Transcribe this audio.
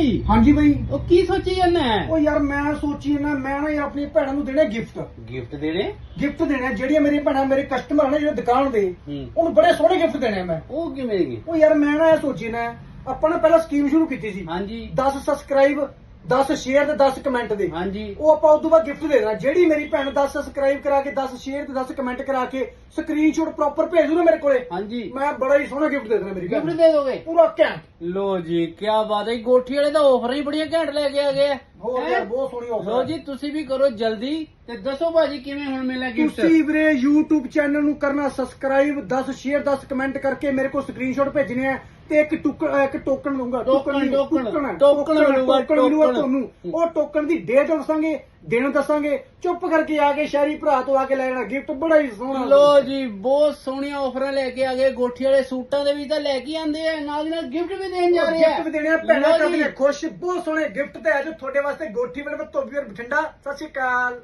ਭਾਈ। ਹਾਂਜੀ ਬਈ ਉਹ ਕੀ ਸੋਚੀ ਜਾਂਦਾ ਉਹ ਯਾਰ ਮੈਂ ਸੋਚੀ ਨਾ ਮੈਂ ਨਾ ਯਾਰ ਆਪਣੀ ਭੈਣਾਂ ਨੂੰ ਦੇਣਾ ਗਿਫਟ ਗਿਫਟ ਦੇਣੇ? ਗਿਫਟ ਦੇਣਾ ਜਿਹੜੀਆਂ ਮੇਰੀ ਭੈਣਾਂ ਮੇਰੇ ਕਸਟਮਰ ਨੇ ਜਿਹੜੇ ਦੁਕਾਨ ਦੇ ਹੂੰ। ਉਹਨੂੰ ਬੜੇ ਸੋਹਣੇ ਗਿਫਟ ਦੇਣੇ ਆ ਮੈਂ। ਉਹ ਕਿਵੇਂ ਗਏ ਉਹ ਯਾਰ ਮੈਂ ਨਾ ਇਹ ਸੋਚੀ ਨਾ ਆਪਾਂ ਨੇ ਪਹਿਲਾਂ ਸਕੀਮ ਸ਼ੁਰੂ ਕੀਤੀ ਸੀ। ਹਾਂਜੀ। 10 ਸਬਸਕ੍ਰਾਈਬ 10 ਸ਼ੇਅਰ ਤੇ 10 ਕਮੈਂਟ ਦੇ। ਹਾਂਜੀ। ਉਹ ਆਪਾਂ ਉਦੋਂ ਬਾਅਦ ਗਿਫਟ ਦੇ ਦੇਣਾ। ਜਿਹੜੀ ਮੇਰੀ ਭੈਣ 10 ਸਬਸਕ੍ਰਾਈਬ ਕਰਾ ਕੇ 10 ਸ਼ੇਅਰ ਤੇ 10 ਕਮੈਂਟ ਕਰਾ ਕੇ ਸਕਰੀਨਸ਼ਾਟ ਪ੍ਰੋਪਰ ਭੇਜ ਦੂ ਨਾ ਮੇਰੇ ਕੋਲੇ। ਹਾਂਜੀ। ਮੈਂ ਬੜਾ ਹੀ ਸੋਹਣਾ ਗਿਫਟ ਦੇ ਦੇਣਾ ਮੇਰੀ ਭੈਣ ਗਿਫਟ। ਦੇ ਦੋਗੇ? ਪੂਰਾ ਘੈਂਟ। ਲੋ ਜੀ ਕੀ ਬਾਤ ਹੈ। ਗੋਠੀ ਵਾਲੇ ਤਾਂ ਆਫਰ ਹੀ ਬੜੀਆਂ ਘੈਂਟ ਲੈ ਕੇ ਆ ਗਏ ਆ। ਹੋਰ ਹੈਂ? ਯਾਰ ਬਹੁਤ ਸੋਹਣੀ ਲੋ ਜੀ ਤੁਸੀਂ ਵੀ ਕਰੋ ਜਲਦੀ ਤੇ ਦੱਸੋ ਭਾਜੀ ਕਿਵੇਂ ਹੁਣ ਗਿਫਟ ਤੁਸੀਂ ਵੀਰੇ YouTube ਚੈਨਲ ਨੂੰ ਕਰਨਾ ਸਬਸਕ੍ਰਾਈਬ 10 ਸ਼ੇਅਰ 10 ਕਮੈਂਟ ਕਰਕੇ ਮੇਰੇ ਕੋਲ ਸਕਰੀਨਸ਼ਾਟ ਭੇਜਣੇ ਆ ਤੇ ਇੱਕ ਟੁਕ- ਇੱਕ ਟੋਕਨ ਦਊਂਗਾ ਟੋਕਨ, ਨਹੀਂ, ਟੋਕਨ, ਟੋਕਨ, ਟੋਕਨ ਮਿਲੂਗਾ, ਟੋਕਨ ਮਿਲੂਗਾ ਟੋਕਨ। ਤੁਹਾਨੂੰ ਉਹ ਟੋਕਨ ਦੀ ਡੇਟ ਦੱਸਾਂਗੇ ਦਿਨ ਦੱਸਾਂਗੇ ਚੁੱਪ ਕਰਕੇ ਆ ਕੇ ਸ਼ਹਿਰੀ ਭਰਾ ਤੋਂ ਆ ਕੇ ਲੈ ਜਾਣਾ ਗਿਫਟ ਬੜਾ ਹੀ ਸੋਹਣਾ ਲੋ ਜੀ ਬਹੁਤ ਸੋਹਣੀਆਂ ਆਫਰਾਂ ਲੈ ਕੇ ਆ ਗਏ ਗੋਠੀ ਵਾਲੇ ਸੂਟਾਂ ਦੇ ਵੀ ਤਾਂ ਲੈ ਕੇ ਆਂਦੇ ਆ ਨਾਲ ਦੀ ਨਾਲ ਗਿਫਟ ਵੀ ਦੇਣ ਜਾ ਰਹੇ ਆ। ਗਿਫਟ ਵੀ ਦੇਣੇ ਆ ਭੈਣਾਂ ਜੀ। ਕਰਦੇ ਖੁਸ਼ ਬਹੁਤ ਸੋਹਣੇ ਗਿਫਟ ਤੇ ਅੱਜ ਤੁਹਾਡੇ ਵਾਸਤੇ ਗੋਠੀ ਵਾਲੇ ਤੋਂ ਧੋਬੀਰ ਬਠਿੰਡਾ। ਸਤਿ ਸ਼੍ਰੀ ਅਕਾਲ।